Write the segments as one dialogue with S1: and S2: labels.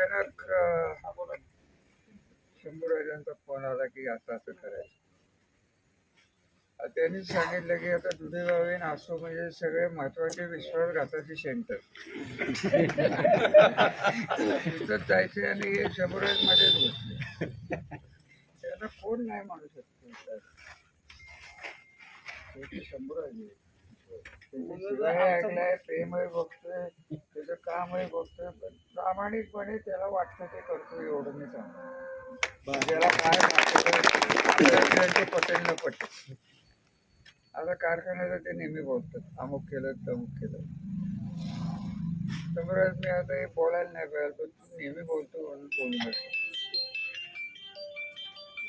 S1: अचानक अं, शंभूराजांचा फोन आला की असं असं करायचं. त्यांनी सांगितलं की आता दुधी बाबी असो म्हणजे सगळे महत्त्वाचे विश्वासघाताचे सेंटर. तिथं जायचे आणि हे शंभूराज मध्येच बसले. त्यांना कोण नाही म्हणू शकतो. शंभर शंभूराज ऐकलाय प्रेमही बघतोय त्याचं कामही बघतोय पण प्रामाणिकपणे त्याला वाटतं ते करतो एवढं मी सांगतो. त्याला काय वाटतं पटेल न पटेल. आता कारखान्याचं ते नेहमी बोलतात अमुक केलं तमुक केलं. समोर मी आता हे बोलायला नाही पाहिजे पण तू नेहमी बोलतो म्हणून बोलू नका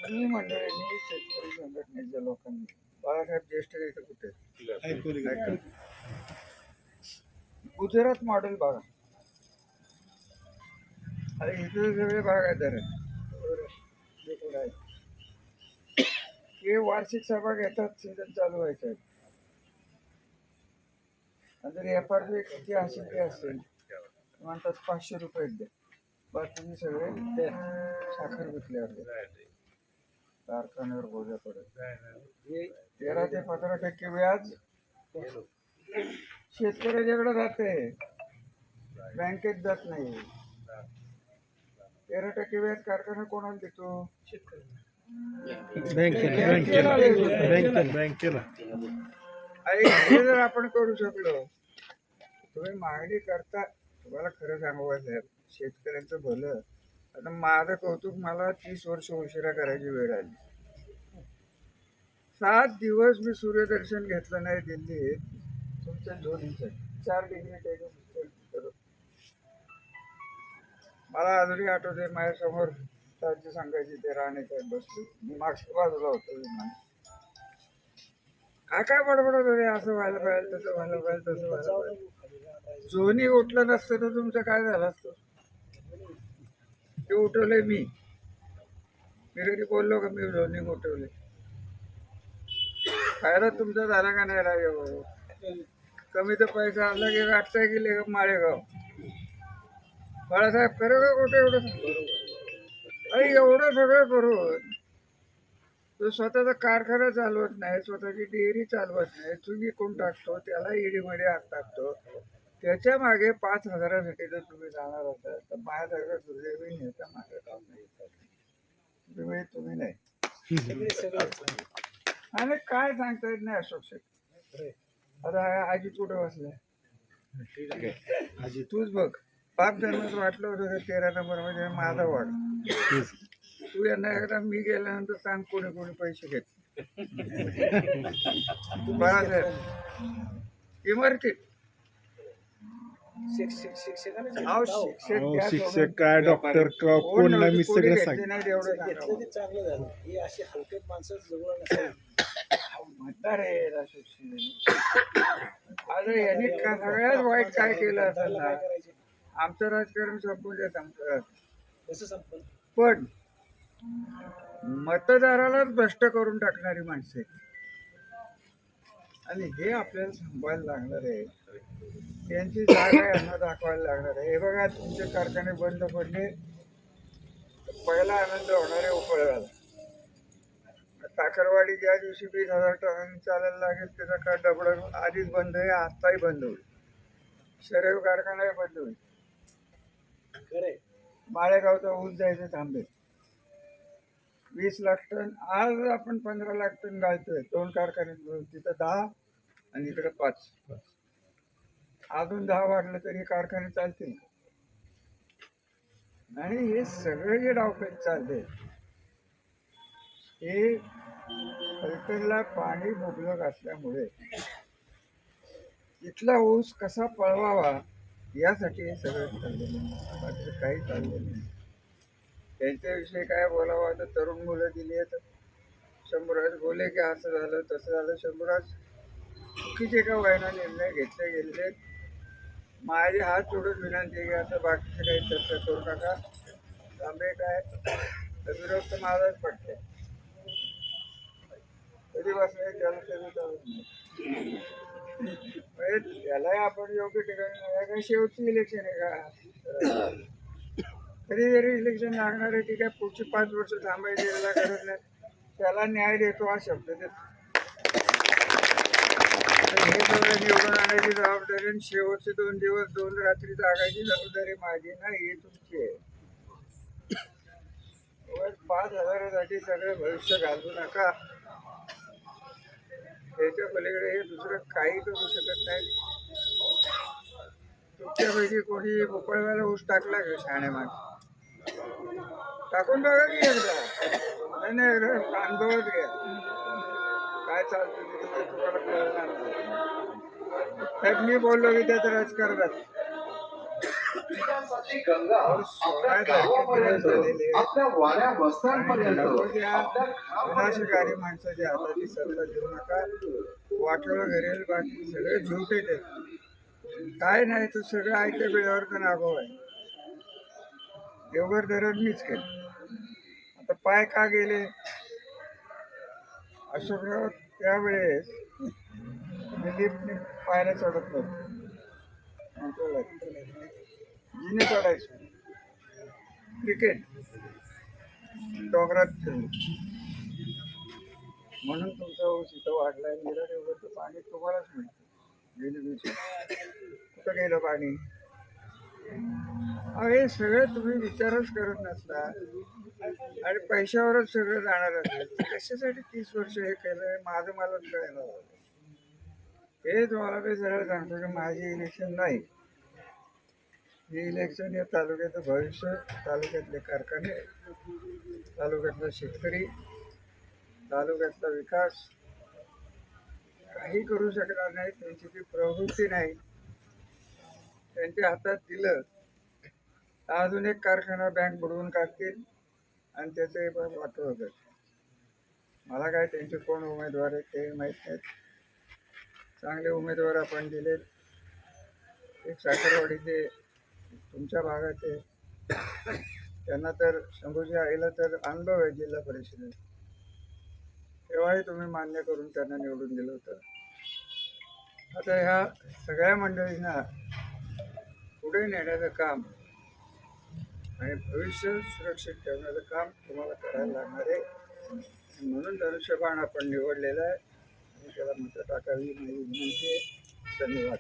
S1: मी मंडळींनी शेतकरी संघटनेच्या लोकांनी बाळासाहेब ज्येष्ठ इथं कुठे? गुजरात मॉडेल बघा अरे इथे सगळे बागायतदार आहेत. हे वार्षिक सभा घेतात सीझन चालू व्हायचं आहे आणि जर एफ आर पी किती असेल ते असेल म्हणतात पाचशे रुपये द्या. बाकीचे सगळे द्या. साखर विकल्यावर कारखान्यावर बोजा पडत. हे तेरा ते पंधरा टक्के व्याज शेतकऱ्याच्याकडे जाते बँकेत जात नाही. तेरा टक्के व्याज कारखाना कोणाला देतो?
S2: बँकेला बँकेला बँकेला.
S1: आणि हे जर आपण करू शकलो तुम्ही मागणी करता तुम्हाला खरं सांगू का साहेब? शेतकऱ्यांचं भलं. आता माझं कौतुक मला तीस वर्ष उशिरा करायची वेळ आली. सात दिवस मी सूर्यदर्शन घेतलं नाही दिल्लीत. तुमच्या धोनीसाठी चार डिग्री मला अजूनही आठवते माझ्यासमोर राज्य सांगायची ते राणे साहेब बसले. मी मागच्या बाजूला होतो विमान. काय काय बडबडत होते असं व्हायला पाहिजे तसं व्हायला पाहिजे तसं व्हायला पाहिजे. जोनी उठलं नसतं तर तुमचं काय झालं असतं? ते उठवले मी. मी कधी बोललो का मी जोनी उठवले फायदा तुमचा झाला का नाही राजा भाऊ कमी तर पैसा आला की वाटतंय गेले माळेगाव. बाळासाहेब खरं का कुठे एवढं अरे एवढं सगळं करून तो स्वतःचा कारखाना चालवत नाही स्वतःची डेअरी चालवत नाही तुम्ही कोण टाकतो त्याला ईडीमध्ये आत टाकतो. त्याच्यामागे पाच हजारासाठी जर तुम्ही जाणार होता तर माझ्यासारखा दुर्दैवी नेता मागे काम नाही. तुम्ही तुम्ही नाही. आणि काय सांगता येत नाही अशोक शेठ. आता आजी कुठं बसलाय? आजी. तूच बघ. पाच जन्मात वाटलं होतं तेरा नंबरमध्ये माझा वाढ. तू यांना एकदा मी गेल्यानंतर सांग कोणी कोणी पैसे घेत. बाळासाहेब इमारतीत शिक्षक.
S2: काय डॉक्टर का
S1: कोण
S2: मी सगळं
S1: घेतले म्हातारे. अरे यांनी का सगळ्यात वाईट काय केलं असेल ना? आमचं राजकारण संपून देत आमचं. राजकारण. पण मतदारालाच भ्रष्ट करून टाकणारी माणसं आणि हे आपल्याला थांबवायला लागणार आहे. त्यांची जागा यांना दाखवायला लागणार आहे. हे बघा तुमचे कारखाने बंद पडले. पहिला आनंद होणार आहे उपळाला साखरवाडी ज्या दिवशी वीस हजार टनांनी चालायला लागेल त्याचा काय डबड आधीच बंद आहे आत्ताही बंद होईल. शरीर कारखानाही बंद होईल.
S3: खरे
S1: माळेगावचा ऊस जायचं थांबेल. वीस लाख टन आज आपण पंधरा लाख टन घालतोय दोन कारखाने मिळून तिथं दहा आणि इकडे पाच. अजून दहा वाढलं तरी कारखाने चालतील. आणि हे सगळे जे डावपेच चालले हे फलटणला पाणी मुबलक असल्यामुळे इथला ऊस कसा पळवावा यासाठी हे सगळं चाललेलं आहे. काही चाललेलं नाही. त्यांच्याविषयी काय बोलावं? आता तरुण मुलं दिली आहेत. शंभूराज बोले की असं झालं तसं झालं. शंभूराज चुकीचे का व्हायला निर्णय घेतले गेले माझे हात जोडून विनंती घ्या की आता बाकीचे काही चर्चा करू नका. तांबे काय? तर विरोध तर माझाच पडते दिवस आहे त्याला म्हणजे त्यालाही आपण योग्य ठिकाणी नाही. शेवटची इलेक्शन आहे का? तरी जरी इलेक्शन लागणार आहे ती काय पुढची पाच वर्ष थांबायची याला गरज नाही. त्याला न्याय देतो हा शब्द देतो. हे सगळं निवडून आणायची जबाबदारी आणि शेवटचे दोन दिवस दोन रात्री जागायची जबाबदारी माझी नाही ही तुमची आहे. पाच हजारासाठी सगळं भविष्य घालू नका. त्याच्या पलीकडे हे दुसरं काही करू शकत नाही. तुमच्यापैकी कोणी मोकळव्याला ऊस टाकला का शाणे मागे टाकून बघा की एकदा. नाही नाही एकदा घ्या. काय चालतं तुम्हाला कळणार नाही. मी बोललो की त्याचं राजकारणात.
S4: विकासाची गंगा आपल्या गावापर्यंत. आपल्या वाड्या वस्त्यांपर्यंत आपल्या घरापर्यंत.
S1: विनाशकारी माणसाच्या हाताची सत्ता देऊ नका वाटोळं घरेल बाकी सगळे झुटे ते. काय नाही तो सगळं ऐकल्या वेळेवर तर नागो आहे. देवघर धरण मीच केलं. आता पाय का गेले? अशोकराव त्यावेळेस दिलीपने पायऱ्या चढत नव्हतं जिने चढायचो. क्रिकेट. डोंगरात खेळलो म्हणून तुमचा ऊस वाढलाय. निरड एवढं तर पाणी तुम्हालाच मिळतं. गेली दिवशी कुठं गेलं पाणी? अहो, हे सगळं तुम्ही विचारच करत नसता. आणि पैशावरच सगळं जाणार असेल. कशासाठी तीस वर्ष हे केलं माझं मलाच कळायला हे तुम्हाला मी सरळ सांगतो की माझी इलेक्शन नाही. हे इलेक्शन या तालुक्याचं भविष्य तालुक्यातले कारखाने तालुक्यातला शेतकरी तालुक्यातला विकास काही करू शकणार नाही त्यांची ती प्रवृत्ती नाही. त्यांच्या हातात दिलं अजून एक कारखाना बँक बुडवून काढतील आणि त्याचे पण वाटो होतं. मला काय त्यांचे कोण उमेदवार आहेत ते माहीत नाहीत. चांगले उमेदवार आपण दिलेत. एक साखरवाडीचे तुमच्या भागात आहे. त्यांना तर शंभूजी आईला तर अनुभव आहे जिल्हा परिषदेत. तेव्हाही तुम्ही मान्य करून त्यांना निवडून दिलं होतं. आता ह्या सगळ्या मंडळींना पुढे नेण्याचं काम आणि भविष्य सुरक्षित ठेवण्याचं काम तुम्हाला करायला लागणार आहे. म्हणून धनुष्यबाण आपण निवडलेलं आहे. आणि त्याला मतं टाकावी माझी विनंती आहे. धन्यवाद.